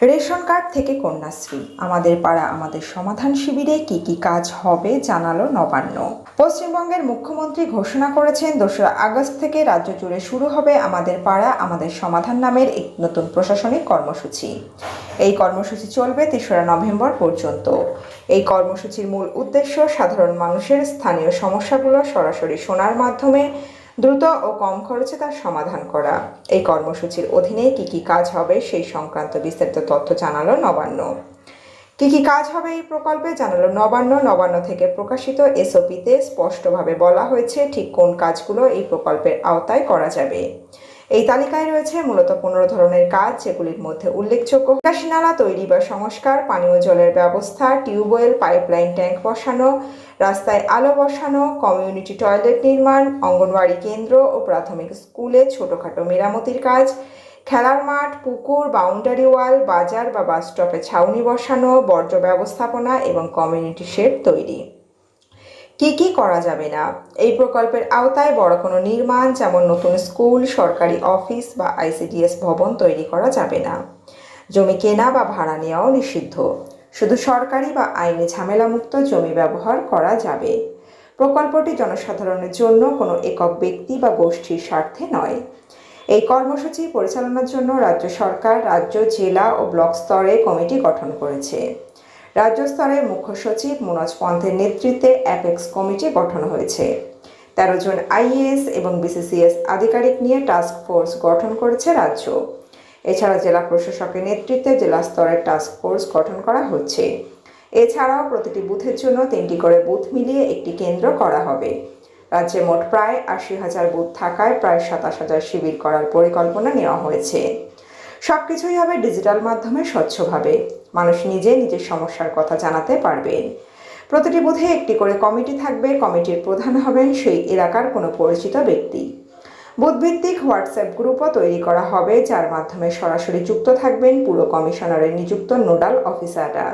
Ration card থেকে কন্যাশ্রী। আমাদের পাড়া আমাদের সমাধান শিবিরে কি কি কাজ হবে জানালো নবান্ন। পশ্চিমবঙ্গের মুখ্যমন্ত্রী ঘোষণা করেছেন, দোসরা আগস্ট থেকে রাজ্য জুড়ে শুরু হবে আমাদের পাড়া আমাদের সমাধান নামের এক নতুন প্রশাসনিক কর্মসূচি। এই কর্মসূচি চলবে তেসরা নভেম্বর পর্যন্ত। এই কর্মসূচির মূল উদ্দেশ্য সাধারণ মানুষের স্থানীয় সমস্যাগুলো সরাসরি শোনার মাধ্যমে দ্রুত ও কম খরচে তার সমাধান করা। এই কর্মসূচির অধীনে কি কি কাজ হবে সেই সংক্রান্ত বিস্তারিত তথ্য জানালো নবান্ন। কি কি কাজ হবে এই প্রকল্পে জানালো নবান্ন। নবান্ন থেকে প্রকাশিত এসওপিতে স্পষ্টভাবে বলা হয়েছে ঠিক কোন কাজগুলো এই প্রকল্পের আওতায় করা যাবে। এই তালিকায় রয়েছে মূলত পনেরো ধরনের কাজ যেগুলির মধ্যে উল্লেখযোগ্য নিকাশি নালা তৈরি বা সংস্কার, পানীয় জলের ব্যবস্থা টিউবওয়েল পাইপলাইন ট্যাঙ্ক বসানো, রাস্তায় আলো বসানো, কমিউনিটি টয়লেট নির্মাণ, অঙ্গনওয়াড়ি কেন্দ্র ও প্রাথমিক স্কুলে ছোটোখাটো মেরামতির কাজ, খেলার মাঠ, পুকুর, বাউন্ডারি ওয়াল, বাজার বা বাস স্টপে ছাউনি বসানো, বর্জ্য ব্যবস্থাপনা এবং কমিউনিটি শেড তৈরি। কি কি করা যাবে না? এই প্রকল্পের আওতায় বড় কোনো নির্মাণ, যেমন নতুন স্কুল, সরকারি অফিস বা আইসিডিএস ভবন তৈরি করা যাবে না। জমি কেনা বা ভাড়া নেওয়াও নিষিদ্ধ। শুধু সরকারি বা আইনি ঝামেলামুক্ত জমি ব্যবহার করা যাবে। প্রকল্পটি জনসাধারণের জন্য কোনো একক ব্যক্তি বা গোষ্ঠীর স্বার্থে নয়। এই কর্মসূচি পরিচালনার জন্য রাজ্য সরকার, রাজ্য, জেলা ও ব্লক স্তরে কমিটি গঠন করেছে। রাজ্য স্তরের মুখ্য সচিব মনোজ পন্থের নেতৃত্বে অ্যাপেক্স কমিটি গঠন হয়েছে। তেরো জন আইএএস এবং বিসিসিএস আধিকারিক নিয়ে টাস্ক ফোর্স গঠন করেছে রাজ্য। এছাড়া জেলা প্রশাসকের নেতৃত্বে জেলা স্তরের টাস্ক ফোর্স গঠন করা হচ্ছে। এছাড়াও প্রতিটি বুথের জন্য তিনটি করে বুথ মিলিয়ে একটি কেন্দ্র করা হবে। রাজ্যে মোট প্রায় আশি হাজার বুথ থাকায় প্রায় সাতাশ হাজার শিবির করার পরিকল্পনা নেওয়া হয়েছে। সব কিছুই হবে ডিজিটাল মাধ্যমে স্বচ্ছভাবে। মানুষ নিজে নিজের সমস্যার কথা জানাতে পারবেন। প্রতিটি বুথে একটি করে কমিটি থাকবে, কমিটির প্রধান হবেন সেই এলাকার কোনো পরিচিত ব্যক্তি। বুথভিত্তিক হোয়াটসঅ্যাপ গ্রুপও তৈরি করা হবে, যার মাধ্যমে সরাসরি যুক্ত থাকবেন পুরো কমিশনারের নিযুক্ত নোডাল অফিসাররা।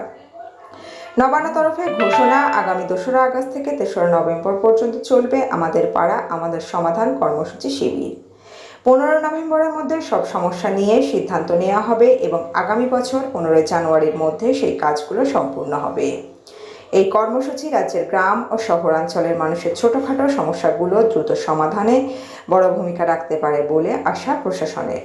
নবান্ন তরফে ঘোষণা, আগামী দোসরা আগস্ট থেকে তেসরা নভেম্বর পর্যন্ত চলবে আমাদের পাড়া, আমাদের সমাধান কর্মসূচি শিবির। পনেরো নভেম্বরের মধ্যে সব সমস্যা নিয়ে সিদ্ধান্ত নেওয়া হবে এবং আগামী বছর পনেরোই জানুয়ারির মধ্যে সেই কাজগুলো সম্পূর্ণ হবে। এই কর্মসূচি রাজ্যের গ্রাম ও শহরাঞ্চলের মানুষের ছোটোখাটো সমস্যাগুলো দ্রুত সমাধানে বড় ভূমিকা রাখতে পারে বলে আশা প্রশাসনের।